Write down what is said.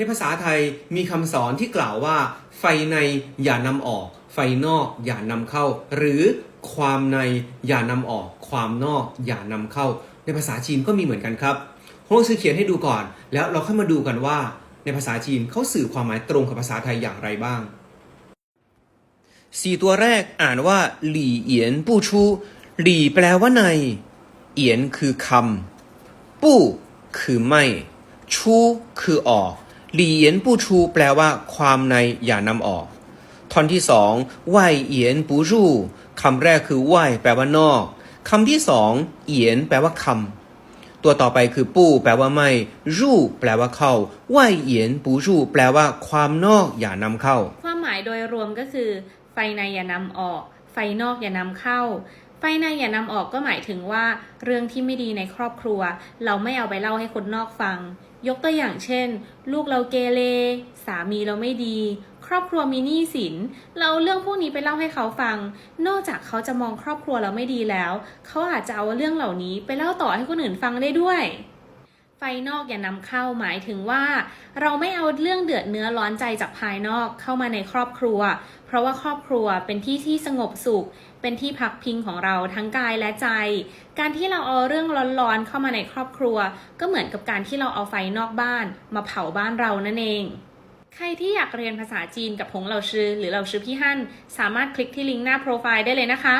ในภาษาไทยมีคำสอนที่กล่าวว่า ไฟในอย่านำออก ไฟนอกอย่านำเข้า หรือความในอย่านำออก ความนอกอย่านำเข้า ในภาษาจีนก็มีเหมือนกันครับผมลองซื้อเขียนให้ดูก่อน แล้วเราค่อยมาดูกันว่า ในภาษาจีนเขาสื่อความหมายตรงกับภาษาไทยอย่างไรบ้างสี่ตัวแรกอ่านว่าหลี่เหียนปู้ชูหลี่แปลว่าในเหียนคือคำปู้คือไม่ชูคือออก หลี่เหยียนปู้ชูแปลว่า ความในอย่านำออก ท่อนที่สองไหวเหยียนปูรู่คำแรกคือไหวแปลว่านอกคำที่สองเหยียนแปลว่าคำตัวต่อไปคือปู้แปลว่าไม่ รู่แปลว่าเข้าไหวเหยียนปูรู่แปลว่า ความนอกอย่านำเข้า ความหมายโดยรวมก็คือ ไฟในอย่านำออก ไฟนอกอย่านำเข้า ไปในอย่านำออกก็หมายถึงว่า เรื่องที่ไม่ดีในครอบครัว เราไม่เอาไปเล่าให้คนนอกฟัง ยกตัวอย่างเช่น ลูกเราเกเรสามีเราไม่ดี ครอบครัวมีหนี้สิน เราเรื่องพวกนี้ไปเล่าให้เขาฟัง นอกจากเขาจะมองครอบครัวเราไม่ดีแล้ว เขาอาจจะเอาเรื่องเหล่านี้ไปเล่าต่อให้คนอื่นฟังได้ด้วย ไฟนอกอย่านำเข้าหมายถึงว่า เราไม่เอาเรื่องเดือดเนื้อร้อนใจจากภายนอกเข้ามาในครอบครัว เพราะว่าครอบครัวเป็นที่ที่สงบสุข เป็นที่พักพิงของเราทั้งกายและใจ การที่เราเอาเรื่องร้อนๆเข้ามาในครอบครัว ก็เหมือนกับการที่เราเอาไฟนอกบ้าน มาเผาบ้านเรานั่นเองใครที่อยากเรียนภาษาจีนกับผงเหล่าชื่อหรือเหล่าชื่อพี่ฮั่นสามารถคลิกที่ลิงก์หน้าโปรไฟล์ได้เลยนะคะ